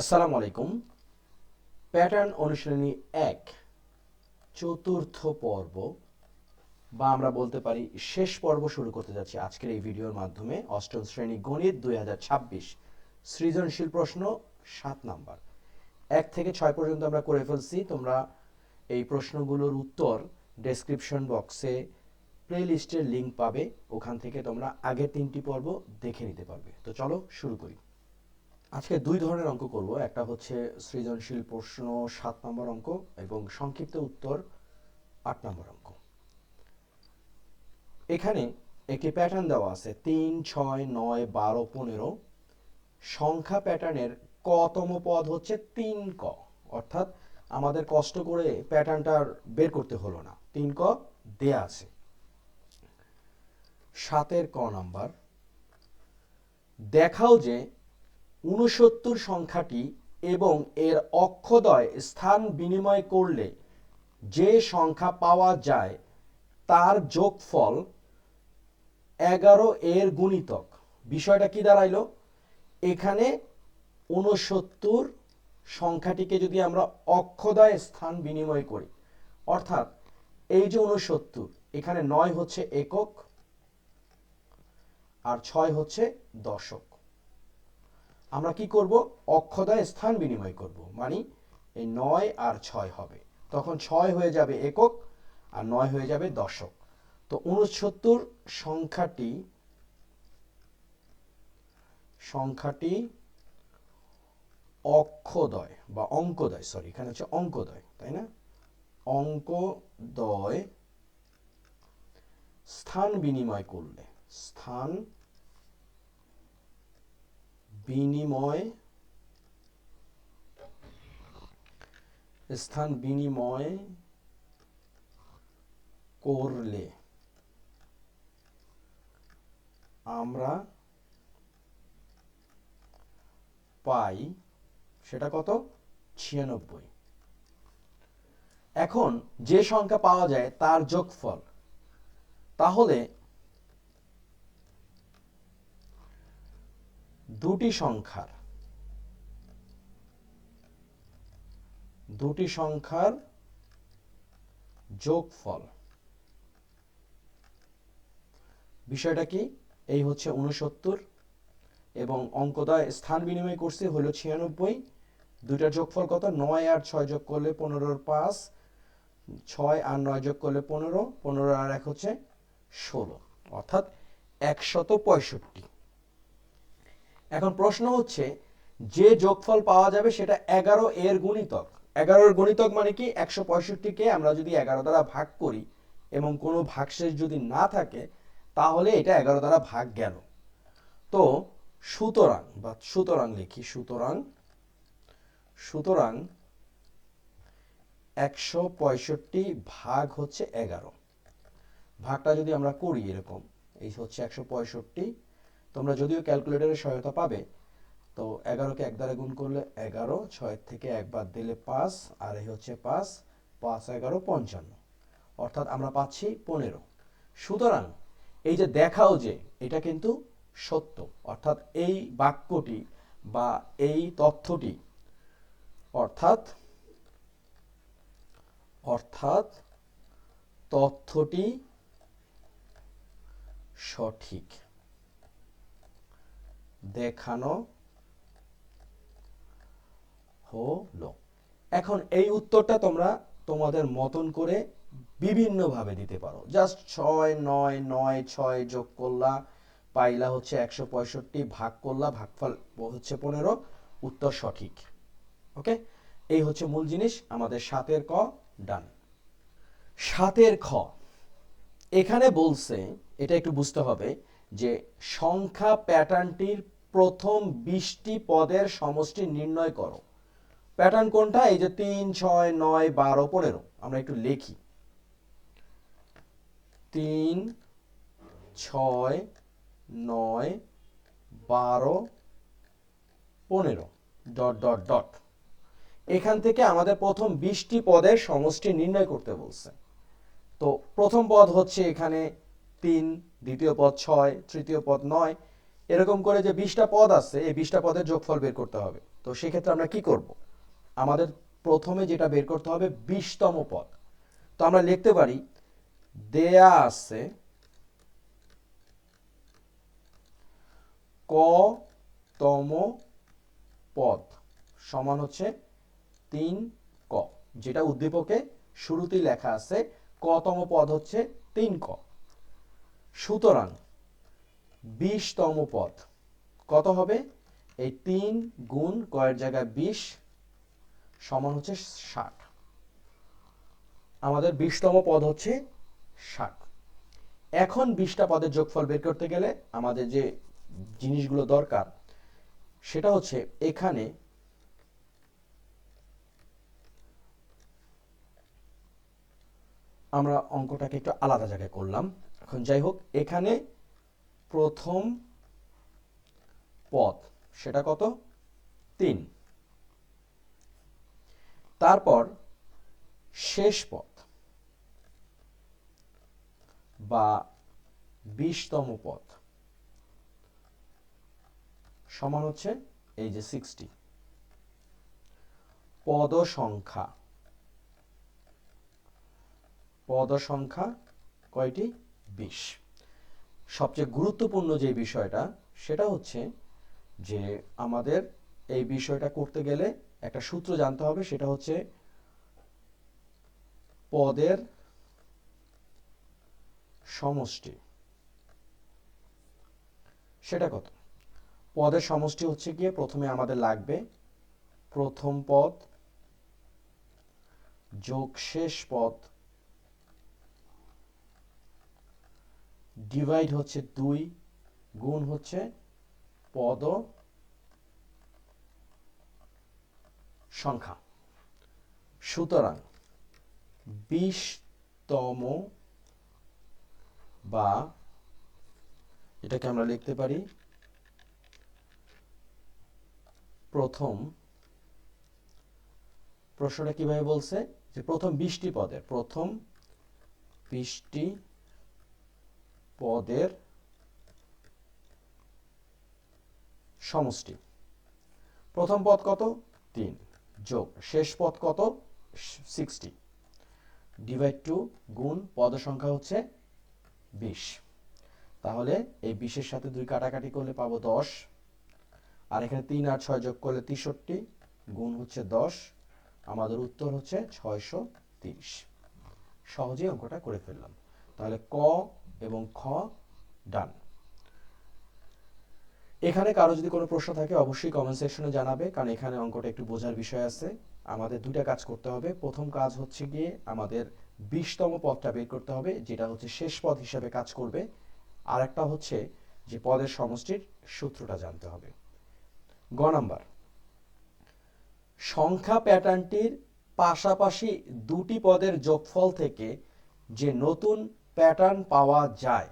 আসসালামু আলাইকুম। প্যাটার্ন অনুশীলনী এক, চতুর্থ পর্ব, বা আমরা বলতে পারি শেষ পর্ব শুরু করতে যাচ্ছি আজকের এই ভিডিওর মাধ্যমে। অষ্টম শ্রেণি গণিত দু হাজার ছাব্বিশ, সৃজনশীল প্রশ্ন সাত নাম্বার। এক থেকে ছয় পর্যন্ত আমরা করে ফেলছি, তোমরা এই প্রশ্নগুলোর উত্তর ডেসক্রিপশন বক্সে প্লে লিস্টের লিঙ্ক পাবে, ওখান থেকে তোমরা আগের তিনটি পর্ব দেখে নিতে পারবে। তো চলো শুরু করি। আজকে দুই ধরনের অঙ্ক করব। একটা হচ্ছে সৃজনশীল প্রশ্ন সাত নম্বর অঙ্ক এবং সংক্ষিপ্ত উত্তর আট নম্বর অঙ্ক। এখানে একটি প্যাটার্ন দেওয়া আছে তিন ছয় নয় বারো পনেরো। সংখ্যা প্যাটার্নের কতম পদ হচ্ছে তিন ক। অর্থাৎ আমাদের কষ্ট করে প্যাটার্নটা বের করতে হলো না। তিন ক দেয়া আছে। সাতের ক নাম্বার দেখাও যে ঊনসত্তর সংখ্যাটি এবং এর অক্ষদয় স্থান বিনিময় করলে যে সংখ্যা পাওয়া যায় তার যোগফল এগারো এর গুণিতক। বিষয়টা কি দাঁড়াইলো? এখানে ঊনসত্তর সংখ্যাটিকে যদি আমরা অক্ষদয় স্থান বিনিময় করি, অর্থাৎ এই যে ঊনসত্তর, এখানে নয় হচ্ছে একক আর ছয় হচ্ছে দশক। আমরা কি করব? অক্ষদয় স্থান বিনিময় করব। মানে এই নয় আর ছয় হবে। তখন ছয় হয়ে যাবে একক আর নয় হয়ে যাবে দশক। তো উনসত্তর সংখ্যাটি সংখ্যাটি অক্ষদয় বা অঙ্কদয় সরি এখানে হচ্ছে অঙ্কদয়, তাই না? অঙ্কদয় স্থান বিনিময় করলে, স্থান বিনিময়, স্থান বিনিময় করলে আমরা পাই সেটা কত? ছিয়ানব্বই। এখন যে সংখ্যা পাওয়া যায় তার যোগফল। তাহলে দুটি সংখ্যার দুটি সংখ্যার যোগফল। বিষয়টা কি? এই হচ্ছে উনসত্তর এবং অঙ্কদয় স্থান বিনিময় করছে হলো ছিয়ানব্বই। দুইটার যোগফল কত? নয় আর ছয় যোগ করলে পনেরোর পাঁচ। ছয় আর নয় যোগ করলে পনেরো। পনেরো আর এক হচ্ছে ষোলো। অর্থাৎ একশত পঁয়ষট্টি। এখন প্রশ্ন হচ্ছে, যে যোগফল পাওয়া যাবে সেটা এগারো এর গুণিতক। এগারোর গুণিতক মানে কি? একশো পঁয়ষট্টিকে আমরা যদি এগারো দ্বারা ভাগ করি এবং কোনো ভাগশেষ যদি না থাকে, তাহলে এটা এগারো দ্বারা ভাগ গেল। তো সুতরাং, বা সুতরাং লিখি, সুতরাং সুতরাং একশো পঁয়ষট্টি ভাগ হচ্ছে এগারো। ভাগটা যদি আমরা করি এরকম, এই হচ্ছে একশো পঁয়ষট্টি তোমরা যদিও ক্যালকুলেটরের সহায়তা পাবে, তো এগারোকে এক দ্বারা গুণ করলে এগারো, ছয়ের থেকে একবার দিলে পাঁচ, আর এই হচ্ছে পাঁচ পাঁচ, এগারো, পঞ্চান্ন। অর্থাৎ আমরা পাচ্ছি পনেরো। সুতরাং এই যে দেখাও যে, এটা কিন্তু সত্য। অর্থাৎ এই বাক্যটি বা এই তথ্যটি, অর্থাৎ অর্থাৎ তথ্যটি সঠিক। দেখানো হলো। এখন এই উত্তরটা তোমরা তোমাদের মতন করে বিভিন্নভাবে দিতে পারো। জাস্ট ছয়, নয় নয়, ছয় যোগ করলা, পাইলা হচ্ছে একশো পঁয়ষট্টি, ভাগ করলা, ভাগফল হচ্ছে পনেরো, উত্তর সঠিক। ওকে? এই হচ্ছে মূল জিনিস, আমাদের সাতের ক, ডান। সাতের খ। এখানে বলছে, এটা একটু বুঝতে হবে, যে সংখ্যা প্যাটার্নটির প্রথম বিশটি পদের সমষ্টি নির্ণয় করো। প্যাটার্ন কোনটা? এই যে তিন, ছয়, নয়, বারো, পনেরো। আমরা একটু লিখি। তিন, ছয়, নয়, বারো, পনেরো। Dot dot dot. এখান থেকে আমাদের প্রথম বিশটি পদের সমষ্টি নির্ণয় করতে বলছে। তো প্রথম পদ হচ্ছে এখানে তিন, দ্বিতীয় পদ ছয়, তৃতীয় পদ নয় এরকম করে যে বিশটা পদ আছে, এই বিশটা পদের যোগফল বের করতে হবে। তো সেক্ষেত্রে আমরা কি করব? আমাদের প্রথমে যেটা বের করতে হবে, বিশতম পদ। তো আমরা লিখতে পারি, দেয়া আছে ক তম পদ সমান হচ্ছে তিন ক। যেটা উদ্দীপকে শুরুতেই লেখা আছে, কতম পদ হচ্ছে তিন ক। সুতরাং বিশতম পদ কত হবে? এই তিন গুণ কয়ের জায়গায় বিশ সমান হচ্ছে ষাট। আমাদের বিশতম পদ হচ্ছে ষাট। এখন বিশটা পদের যোগফল বের করতে গেলে আমাদের যে জিনিসগুলো দরকার, সেটা হচ্ছে এখানে আমরা অঙ্কটাকে একটু আলাদা জায়গায় করলাম। এখন যাই হোক, এখানে প্রথম পদ, সেটা কত? তিন। তারপর শেষ পদ বা বিশতম পদ সমান হচ্ছে এই যে সিক্সটি পদ সংখ্যা পদ সংখ্যা কয়টি? বিশ। সবচেয়ে গুরুত্বপূর্ণ যে বিষয়টা, সেটা হচ্ছে যে আমাদের এই বিষয়টা করতে গেলে একটা সূত্র জানতে হবে, সেটা হচ্ছে পদের সমষ্টি। সেটা কত? পদের সমষ্টি হচ্ছে গিয়ে প্রথমে আমাদের লাগবে প্রথম পদ যোগ শেষ পদ ডিভাইড হচ্ছে দুই, গুণ হচ্ছে পদ সংখ্যা। সুতরাং বিশতম বা এটাকে আমরা লিখতে পারি প্রথম, প্রশ্নটা কীভাবে বলছে? যে প্রথম বিশটি পদের, প্রথম বিশটি পদের সমষ্টি। প্রথম পদ কত? তিন। যোগ। শেষ পদ কত? সিক্সটি ডিভাইড টু গুণ পদ সংখ্যা হচ্ছে বিশ। তাহলে এই বিশের সাথে দুই কাটাকাটি করলে পাবো দশ। আর এখানে তিন আর ছয় যোগ করলে তেষট্টি গুণ হচ্ছে দশ। আমাদের উত্তর হচ্ছে ছয়শো তিরিশ। সহজেই অঙ্কটা করে ফেললাম। তাহলে ক এবং খ, ডান। এখানে কারও যদি কোনো প্রশ্ন থাকে, অবশ্যই কমেন্ট সেকশনে জানাবে, কারণ এখানে অঙ্কটা একটু বোঝার বিষয় আছে। আমাদের দুইটা কাজ করতে হবে। প্রথম কাজ হচ্ছে গিয়ে আমাদের বিশতম পদটা বের করতে হবে, যেটা হচ্ছে শেষ পদ হিসাবে কাজ করবে। আর একটা হচ্ছে যে পদের সমষ্টির সূত্রটা জানতে হবে। গ নাম্বার। সংখ্যা প্যাটার্নটির পাশাপাশি দুটি পদের যোগফল থেকে যে নতুন প্যাটার্ন পাওয়া যায়।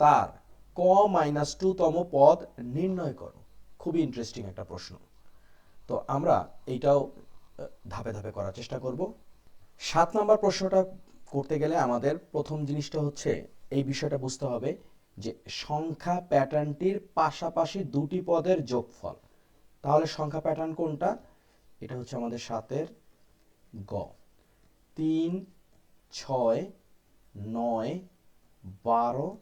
তার ক মাইনাস টু তম পদ নির্ণয় করো। খুবই ইন্টারেস্টিং একটা প্রশ্ন। তো আমরা এইটাও ধাপে ধাপে করার চেষ্টা করব। সাত নম্বর প্রশ্নটা করতে গেলে আমাদের প্রথম জিনিসটা হচ্ছে, এই বিষয়টা বুঝতে হবে যে সংখ্যা প্যাটার্নটির পাশাপাশি দুটি পদের যোগফল। তাহলে সংখ্যা প্যাটার্ন কোনটা? এটা হচ্ছে আমাদের সাতের গ। তিন, ছয় নয়, বারো,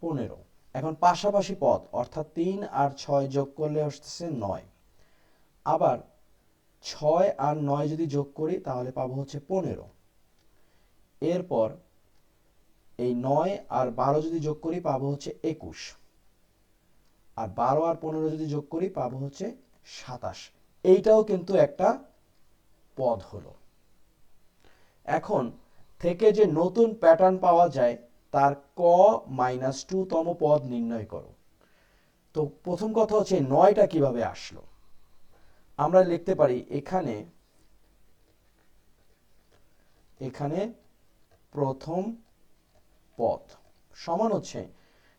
পনেরো। এখন পাশাপাশি পদ, অর্থাৎ তিন আর ছয় যোগ করলে আসতেছে নয়। আবার ছয় আর নয় যদি যোগ করি, তাহলে পাবো হচ্ছে পনেরো। এরপর এই নয় আর বারো যদি যোগ করি, পাবো হচ্ছে একুশ। আর বারো আর পনেরো যদি যোগ করি, পাবো হচ্ছে সাতাশ। এইটাও কিন্তু একটা পদ হলো। এখন থেকে যে নতুন প্যাটার্ন পাওয়া যায়, তার ক মাইনাস টু তম পদ নির্ণয় করো। তো প্রথম কথা হচ্ছে নয়টা কীভাবে আসলো? আমরা লিখতে পারি এখানে এখানে প্রথম পদ সমান হচ্ছে,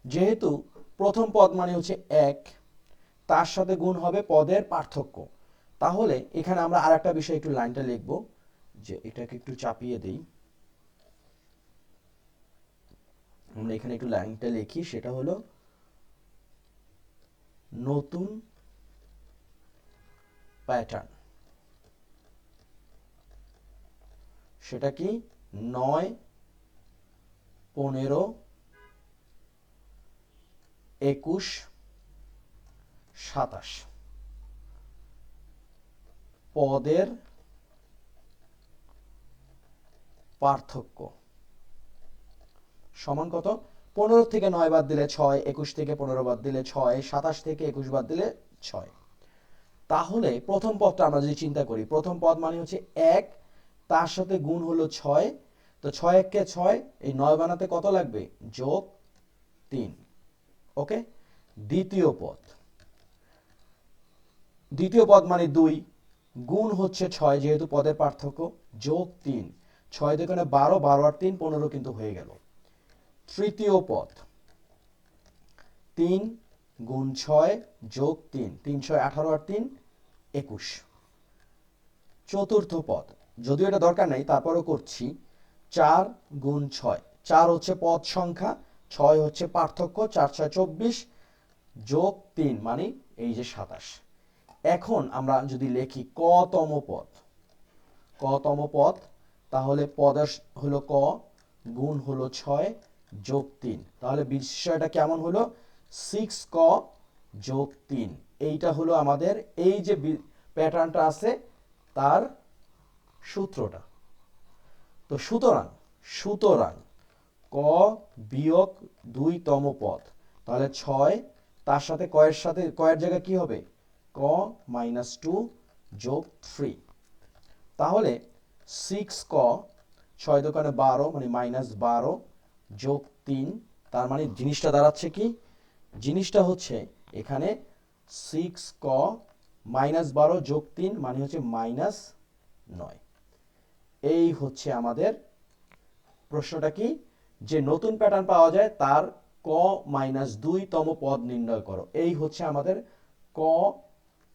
যেহেতু প্রথম পদ মানে হচ্ছে এক, তার সাথে গুণ হবে পদের পার্থক্য। তাহলে এখানে আমরা আর একটা বিষয় একটু লাইনটা লিখব, যে এটাকে একটু চাপিয়ে দেই। আমরা এখানে একটু লাইনটা লিখি, সেটা হলো নতুন প্যাটার্ন সেটা কি? নয়, পনেরো, একুশ, সাতাশ। পদের পার্থক্য। সমান কত? পনেরো থেকে নয় বাদ দিলে ছয়, একুশ থেকে পনেরো বাদ দিলে ছয়, সাতাশ থেকে একুশ বাদ দিলে ছয়। তাহলে প্রথম পদটা আমরা যদি চিন্তা করি, প্রথম পদ মানে হচ্ছে এক, তার সাথে গুণ হলো ছয়। তো ছয় এককে ছয়, এই নয় বানাতে কত লাগবে? যোগ তিন। ওকে? দ্বিতীয় পদ। দ্বিতীয় পদ মানে দুই, গুণ হচ্ছে ছয়, যেহেতু পদের পার্থক্য যোগ তিন। ছয় দোকানে বারো বারো আর তিন, পনেরো কিন্তু হয়ে গেল। তৃতীয় পদ। তিন গুণ ছয় যোগ তিন তিন ছয় আঠারো আর তিন একুশ। চতুর্থ পদ। যদিও এটা দরকার নাই, তারপরও করছি। চার গুণ ছয়, চার হচ্ছে পদ সংখ্যা, ছয় হচ্ছে পার্থক্য, চার ছয় চব্বিশ যোগ তিন মানে এই যে সাতাশ। এখন আমরা যদি লিখি কতম পদ কতম পদ, তাহলে পদের হলো ক গুণ হলো ছয় যোগ তিন। তাহলে বিষয়টা কেমন হলো? সিক্স ক যোগ তিন। এইটা হলো আমাদের এই যে প্যাটার্নটা আছে, তার সূত্রটা। তো সুতরাং সুতরাং ক বিয়োগ দুই তম পদ। তাহলে ছয়, তার সাথে কয়ের সাথে, কয়ের জায়গায় কি হবে? ক মাইনাস টু যোগ থ্রি তাহলে সিক্স ক, ছয় দোকানে বারো মানে মাইনাস বারো যোগ তিন, তার মানে জিনিসটা দাঁড়াচ্ছে কি? জিনিসটা হচ্ছে এখানে সিক্স ক মাইনাস বারো যোগ তিন মানে হচ্ছে মাইনাস নয়। এই হচ্ছে আমাদের প্রশ্নটা কি? যে নতুন প্যাটার্ন পাওয়া যায়, তার ক মাইনাস দুই তম পদ নির্ণয় করো। এই হচ্ছে আমাদের ক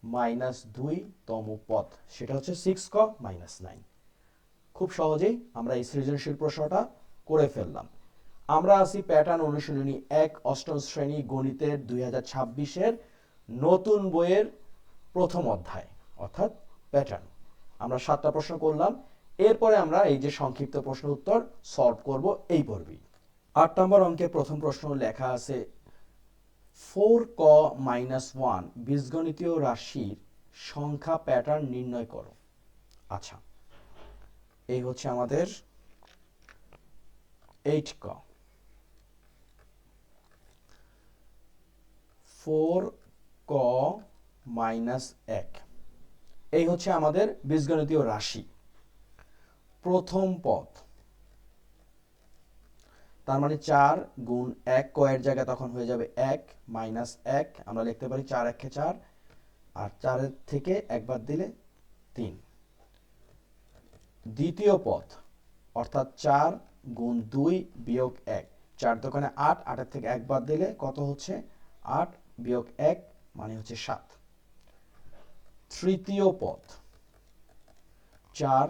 মাইনাস দুই তম পদ। সেটা হচ্ছে সিক্স ক মাইনাস নাইন খুব সহজেই আমরা এই সৃজনশীল প্রশ্নটা করে ফেললাম। আমরা আছি প্যাটার্ন অনুশীলনী এক, অষ্টম শ্রেণি গণিতের দুই হাজার ছাব্বিশের নতুন বইয়ের প্রথম অধ্যায়, অর্থাৎ প্যাটার্ন আমরা সাতটা প্রশ্ন করলাম, এরপরে আমরা এই যে সংক্ষিপ্ত প্রশ্ন উত্তর সলভ করব এই পর্বেই। আট নম্বর অঙ্কের প্রথম প্রশ্ন লেখা আছে, ফোর ক মাইনাস ওয়ান বীজগণিতীয় রাশির সংখ্যা প্যাটার্ন নির্ণয় করো। আচ্ছা এই হচ্ছে আমাদের এইট ক। ফোর ক মাইনাস এক। এই হচ্ছে আমাদের বীজগণিতীয় রাশি। প্রথম পদ। তার মানে চার গুণ এক কয়ের জায়গায় তখন হয়ে যাবে এক মাইনাস এক। আমরা লিখতে পারি চার একে চার। আর চারের থেকে একবার দিলে তিন। দ্বিতীয় পদ। অর্থাৎ চার গুণ দুই বিয়োগ এক। চার দোকানে আট, আটের থেকে একবার দিলে কত হচ্ছে? আট বিয়োগ এক মানে হচ্ছে সাত। তৃতীয় পদ, চার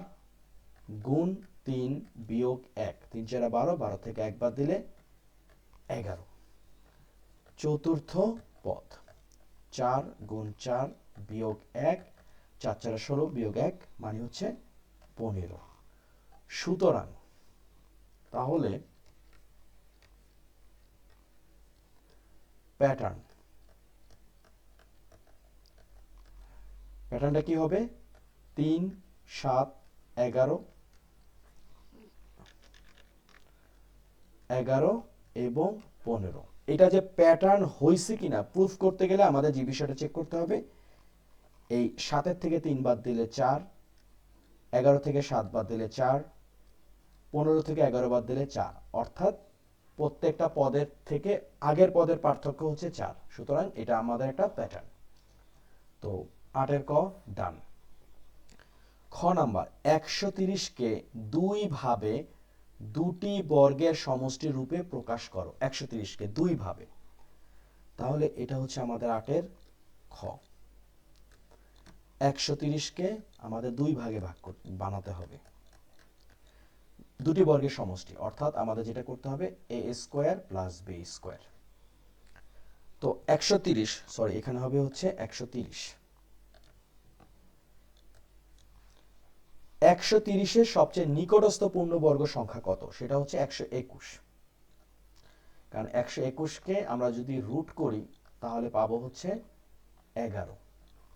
গুণ তিন বিয়োগ এক। তিন চারা বারো বারো থেকে একবার দিলে এগারো। চতুর্থ পদ, চার গুণ চার বিয়োগ এক, চার চারা ষোলো বিয়োগ এক মানে হচ্ছে পনেরো। সুতরাং তাহলে প্যাটার্ন প্যাটার্নটা কি হবে? তিন, সাত, এগারো। এগারো এবং পনেরো। এটা যে প্যাটার্ন হয়েছে কিনা প্রুফ করতে গেলে আমাদের যে বিষয়টা চেক করতে হবে। এই সাতের থেকে তিন বাদ দিলে চার, এগারো থেকে সাত বাদ দিলে চার, পনেরো থেকে এগারো বাদ দিলে চার। অর্থাৎ প্রত্যেকটা পদের থেকে আগের পদের পার্থক্য হচ্ছে চার। সুতরাং এটা আমাদের একটা প্যাটার্ন তো আটের ক, ডান। খ নাম্বার, একশো তিরিশকে দুই ভাবে দুটি বর্গের সমষ্টি রূপে প্রকাশ করো। একশো তিরিশকে দুই ভাবে। তাহলে এটা হচ্ছে আমাদের আটের খ। একশো তিরিশকে আমাদের দুই ভাগে ভাগ বানাতে হবে। দুটি বর্গের সমষ্টি, অর্থাৎ আমাদের যেটা করতে হবে, A square plus B square. তো একশো তিরিশ, সরি, এখানে হবে হচ্ছে একশো তিরিশ। একশো তিরিশের সবচেয়ে নিকটস্থ পূর্ণবর্গ সংখ্যা কত? সেটা হচ্ছে একশো একুশ। কারণ একশো একুশকে আমরা যদি রুট করি, তাহলে পাবো হচ্ছে এগারো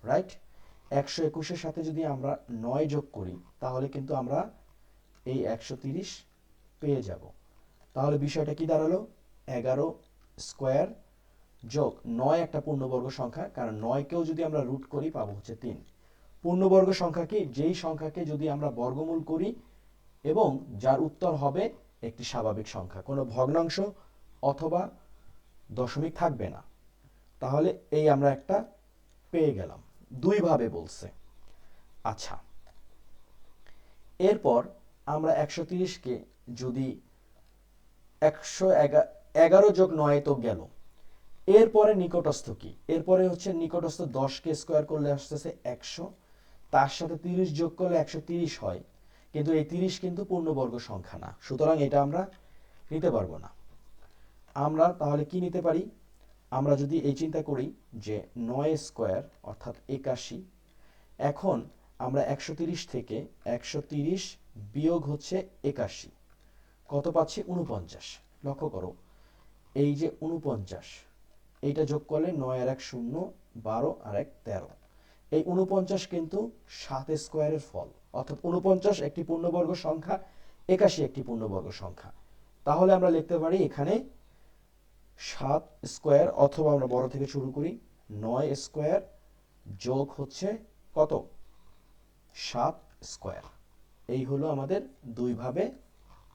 রাইট একশো একুশের সাথে যদি আমরা নয় যোগ করি, তাহলে কিন্তু আমরা এই একশো তিরিশ পেয়ে যাব। তাহলে বিষয়টা কি দাঁড়াল? এগারো স্কোয়ার যোগ নয় একটা পূর্ণবর্গ সংখ্যা, কারণ নয়কেও যদি আমরা রুট করি, পাবো হচ্ছে তিন। পূর্ণবর্গ সংখ্যা কি? যেই সংখ্যাকে যদি আমরা বর্গমূল করি এবং যার উত্তর হবে একটি স্বাভাবিক সংখ্যা, কোনো ভগ্নাংশ অথবা দশমিক থাকবে না। তাহলে এই আমরা একটা পেয়ে গেলাম। দুইভাবে বলছে। আচ্ছা এরপর আমরা একশো তিরিশকে যদি একশো এগারো যোগ নয় তো গেল। এরপরে নিকটস্থ কি? এরপরে হচ্ছে নিকটস্থ দশকে স্কোয়ার করলে আসতেছে একশো। তার সাথে তিরিশ যোগ করলে একশো তিরিশ হয়। কিন্তু এই তিরিশ কিন্তু পূর্ণবর্গ সংখ্যা না। সুতরাং এটা আমরা নিতে পারব না। আমরা তাহলে কি নিতে পারি? আমরা যদি এই চিন্তা করি যে নয় স্কোয়ার অর্থাৎ একাশি, এখন আমরা একশো তিরিশ থেকে একশো তিরিশ বিয়োগ হচ্ছে একাশি। কত পাচ্ছি? উনপঞ্চাশ লক্ষ্য করো, এই যে উনপঞ্চাশ এইটা যোগ করলে নয় আর এক শূন্য, বারো আর এক তেরো। এই উনপঞ্চাশ কিন্তু সাত স্কোয়ারের ফল। অর্থাৎ উনপঞ্চাশ একটি পূর্ণবর্গ সংখ্যা, একাশি একটি পূর্ণবর্গ সংখ্যা। তাহলে আমরা লিখতে পারি এখানে সাত স্কোয়ার অথবা আমরা বড় থেকে শুরু করি, নয় স্কোয়ার যোগ হচ্ছে কত? সাত স্কোয়ার। এই হলো আমাদের দুইভাবে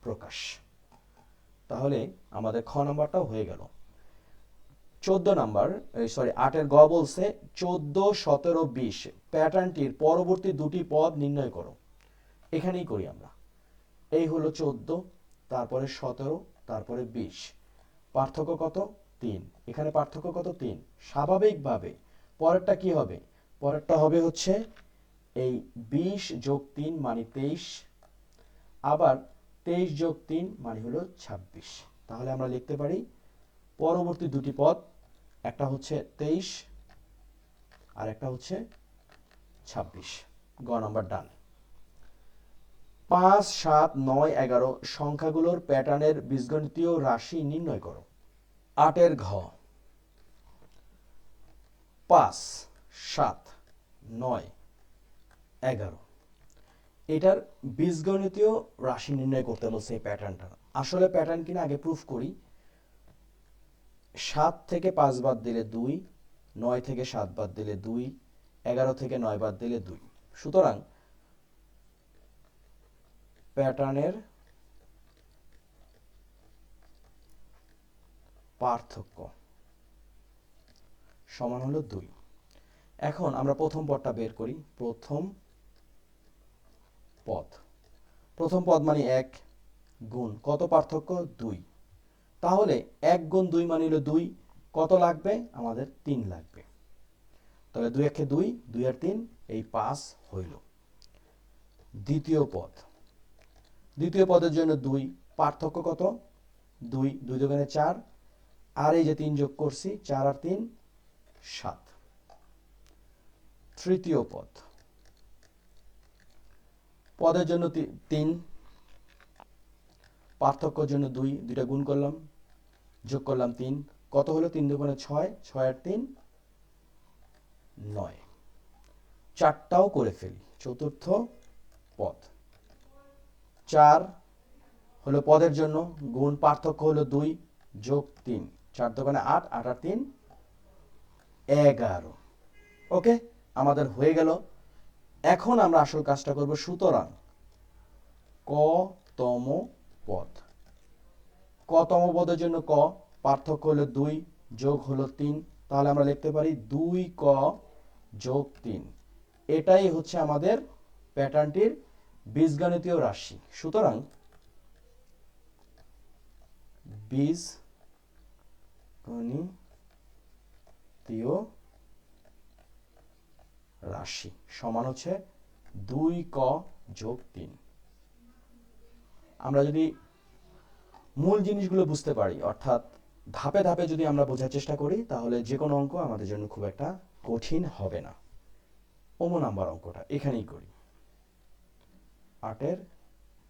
প্রকাশ। তাহলে আমাদের খ নাম্বারটাও হয়ে গেল। চোদ্দ নাম্বার সরি আটের গ বলছে, চোদ্দ, সতেরো, বিশ। প্যাটার্নটির পরবর্তী দুটি পদ নির্ণয় করো। এখানেই করি আমরা। এই হলো চোদ্দ, তারপরে সতেরো, তারপরে বিশ। পার্থক্য কত? তিন। এখানে পার্থক্য কত? তিন। স্বাভাবিকভাবে পরেরটা কি হবে? পরেরটা হবে হচ্ছে এই বিশ যোগ তিন মানে তেইশ, আবার তেইশ যোগ তিন মানে হলো ছাব্বিশ। তাহলে আমরা লিখতে পারি পরবর্তী দুটি পদ একটা হচ্ছে তেইশ, আর একটা হচ্ছে ছাব্বিশ। গ নাম্বার ডান। পাঁচ, সাত, নয়, এগারো সংখ্যাগুলোর প্যাটার্নের বীজগণিতীয় রাশি নির্ণয় করো। আটের ঘ। পাঁচ, সাত, নয়, এগারো। এটার বীজগণিতীয় রাশি নির্ণয় করতে বলছে এই প্যাটার্নটা। আসলে প্যাটার্ন কিনা আগে প্রুফ করি। সাত থেকে পাঁচ বাদ দিলে দুই, নয় থেকে সাত বাদ দিলে দুই, এগারো থেকে নয় বাদ দিলে দুই। সুতরাং প্যাটার্নের পার্থক্য সমান হলো দুই। এখন আমরা প্রথম পদটা বের করি, প্রথম পদ। প্রথম পদ মানে এক গুণ, কত পার্থক্য? দুই। তাহলে এক গুণ দুই মানে হলো দুই। কত লাগবে? আমাদের তিন লাগবে। তাহলে দুই একে দুই দুই আর তিন, এই পাঁচ হইল। দ্বিতীয় পদ। দ্বিতীয় পদের জন্য দুই। পার্থক্য কত? দুই দুই দোকানে চার। আর এই যে তিন যোগ করছি, চার আর তিন, সাত। তৃতীয় পদ। পদের জন্য তিন। পার্থক্যর জন্য দুই, দুইটা গুণ করলাম। যোগ করলাম তিন। কত হলো? তিন দুগুণে ছয় ছয় আর তিন, নয়। চারটাও করে ফেলি। চতুর্থ পদ। চার হলো পদের জন্য। গুণ পার্থক্য হলো দুই, যোগ তিন। চার দোকানে আট আট আর তিন, এগারো। ওকে? আমাদের হয়ে গেল। এখন আমরা আসল কাজটা করব সুতরাং ক তম পদ। ক তম পদের জন্য ক? পার্থক্য হলো দুই, যোগ হলো তিন। তাহলে আমরা লিখতে পারি দুই ক যোগ তিন। এটাই হচ্ছে আমাদের প্যাটার্নটির বীজগণিতীয় রাশি। সুতরাং বীজ গণিতীয় রাশি সমান হচ্ছে দুই ক যোগ তিন। আমরা যদি মূল জিনিসগুলো বুঝতে পারি। অর্থাৎ ধাপে ধাপে যদি আমরা বোঝার চেষ্টা করি, তাহলে যে কোনো অঙ্ক আমাদের জন্য খুব একটা কঠিন হবে না। ওমো নাম্বার অঙ্কটা, এখানেই করি। আটের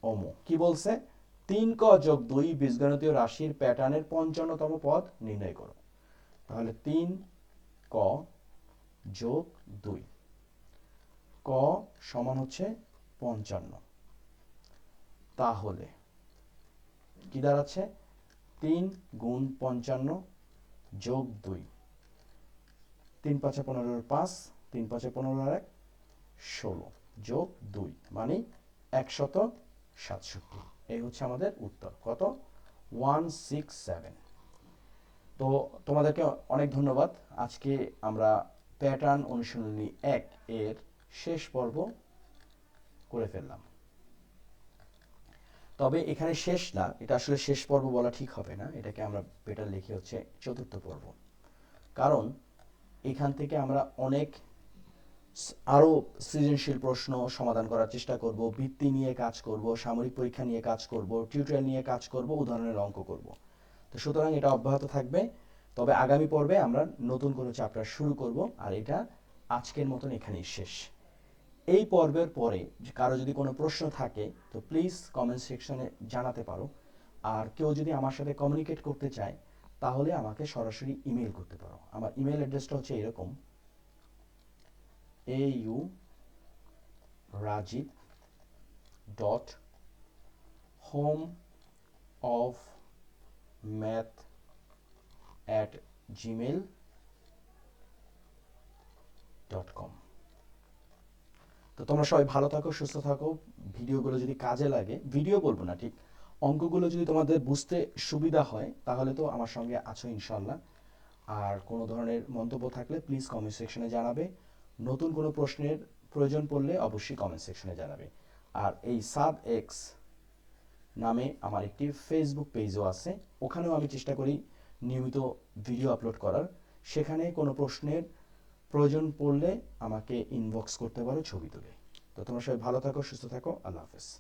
অমো কি বলছে? তিন ক যোগ দুই বীজগণিতীয় রাশির প্যাটার্নের পঞ্চান্নতম পদ নির্ণয় করো। তাহলে তিন ক যোগ দুই, ক সমান হচ্ছে পঞ্চান্ন। তাহলে কি দাঁড়াচ্ছে তিন গুণ পঞ্চান্ন যোগ দুই। তিন পাঁচে পনেরোর পাঁচ, তিন পাঁচে পনেরো আর এক, ষোলো যোগ দুই মানে একশত সাতষট্টি। এই হচ্ছে আমাদের উত্তর। কত? One six seven. তো তোমাদেরকে অনেক ধন্যবাদ। আজকে আমরা প্যাটার্ন অনুশীলনী এক এর শেষ পর্ব করে ফেললাম। তবে এখানে শেষ না, এটা আসলে শেষ পর্ব বলা ঠিক হবে না, এটাকে আমরা বেটার লিখে হচ্ছে চতুর্থ পর্ব। কারণ এখান থেকে আমরা অনেক স- আরও সৃজনশীল প্রশ্ন সমাধান করার চেষ্টা করব, বৃত্তি নিয়ে কাজ করব, সামরিক পরীক্ষা নিয়ে কাজ করব টিউটোরিয়াল নিয়ে কাজ করব, উদাহরণের অঙ্ক করব। তো সুতরাং এটা অব্যাহত থাকবে, তবে আগামী পর্বে আমরা নতুন কোনো চ্যাপ্টার শুরু করব, আর এটা আজকের মতন এখানেই শেষ। এই পর্বের পরে কারও যদি কোনো প্রশ্ন থাকে, তো প্লিজ কমেন্ট সেকশনে জানাতে পারো। আর কেউ যদি আমার সাথে কমিউনিকেট করতে চায়, তাহলে আমাকে সরাসরি ইমেল করতে পারো। আমার ইমেল অ্যাড্রেসটা হচ্ছে এরকম। A U Rajeev dot home of math at Gmail dot com তো তোমরা সবাই ভালো থাকো, সুস্থ থাকো। ভিডিওগুলো যদি কাজে লাগে ভিডিও বলব না, ঠিক? অঙ্কগুলো যদি তোমাদের বুঝতে সুবিধা হয়, তাহলে তো আমার সঙ্গে আছো ইনশাল্লাহ আর কোনো ধরনের মন্তব্য থাকলে প্লিজ কমেন্ট সেকশনে জানাবে। নতুন কোনো প্রশ্নের প্রয়োজন পড়লে অবশ্যই কমেন্ট সেকশনে জানাবে। আর এই সাব এক্স নামে আমার একটি ফেসবুক পেজও আছে। ওখানেও আমি চেষ্টা করি নিয়মিত ভিডিও আপলোড করার। সেখানে কোনো প্রশ্নের প্রয়োজন পড়লে আমাকে ইনবক্স করতে পারো, ছবি তুলে। তো তোমার সবাই ভালো থাকো, সুস্থ থাকো, আল্লাহ হাফেজ।